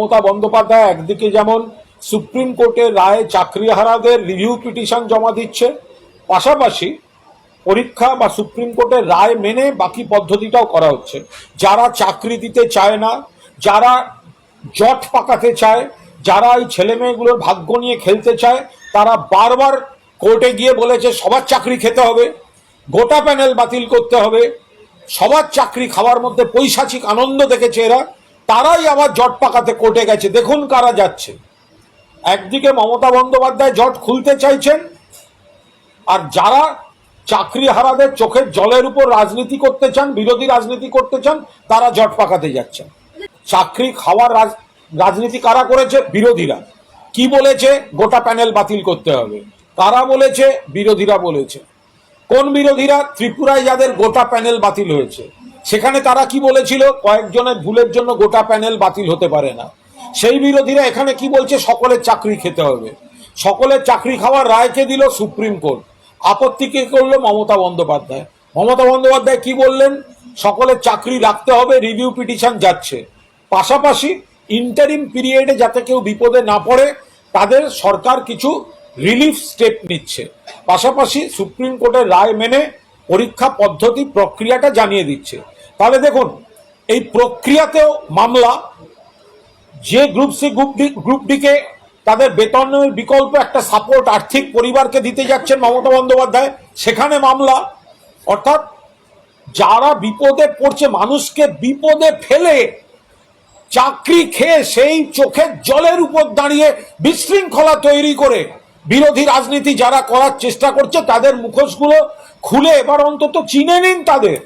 মমতা বন্দ্যোপাধ্যায় একদিকে যেমন সুপ্রিম কোর্টের রায়ে চাকরিহারাদের রিভিউ পিটিশন জমা দিচ্ছে, পাশাপাশি পরীক্ষা বা সুপ্রিম কোর্টের রায় মেনে বাকি পদ্ধতিটাও করা হচ্ছে। যারা চাকরি দিতে চায় না, যারা জট পাকাতে চায়, যারা এই ছেলে মেয়েগুলোর ভাগ্য নিয়ে খেলতে চায়, তারা বারবার কোর্টে গিয়ে বলেছে, সবার চাকরি খেতে হবে, গোটা প্যানেল বাতিল করতে হবে, সবার চাকরি খাওয়ার মধ্যে পৈশাচিক আনন্দ দেখেছে এরা তারাই আবার জট পাকাতে কোর্টে গেছে। দেখুন কারা যাচ্ছে। একদিকে মমতা বন্দ্যোপাধ্যায় জট খুলতে চাইছেন, আর যারা চাকরি হারাদের চোখের জলের উপর রাজনীতি করতে চান, বিরোধী রাজনীতি করতে চান, তারা জট পাকাতে যাচ্ছেন। চাকরি খাওয়ার রাজ- রাজনীতি কারা করেছে? বিরোধীরা। কি বলেছে? গোটা প্যানেল বাতিল করতে হবে। কারা বলেছে? বিরোধীরা বলেছে। কোন বিরোধীরা? ত্রিপুরায় যাদের গোটা প্যানেল বাতিল হয়েছে। সেখানে তারা কি বলেছিল? কয়েকজনের ভুলের জন্য গোটা প্যানেল বাতিল হতে পারে না। সেই বিরোধীরা এখানে কি বলছে? সকলের চাকরি খেতে হবে। সকলের চাকরি খাওয়ার রায়কে দিল সুপ্রিম কোর্ট। আপত্তি কে করল? মমতা বন্দ্যোপাধ্যায়। মমতা বন্দ্যোপাধ্যায় কি বললেন? সকলের চাকরি রাখতে হবে, রিভিউ পিটিশন যাচ্ছে। পাশাপাশি ইন্টারিম পিরিয়ডে যাতে কেউ বিপদে না পড়ে, তাদের সরকার কিছু রিলিফ স্টেপ নিচ্ছে। পাশাপাশি সুপ্রিম কোর্টের রায় মেনে পরীক্ষা পদ্ধতি প্রক্রিয়াটা জানিয়ে দিচ্ছে। তাহলে দেখুন, এই প্রক্রিয়াতেও মামলা, যে group C group D group decay তাদের বেতনের বিকল্প একটা সাপোর্ট আর্থিক পরিবারকে দিতে যাচ্ছেন মমতা বন্দ্যোপাধ্যায়, সেখানে মামলা। অর্থাৎ যারা বিপদে পড়ছে, মানুষকে বিপদে ফেলে চাকরি খেয়ে সেই চোখের জলের উপর দাঁড়িয়ে বিশৃঙ্খলা তৈরি করে বিরোধী রাজনীতি যারা করার চেষ্টা করছে তাদের মুখোশগুলো খুলে এবার অন্তত চিনে নিন তাদের।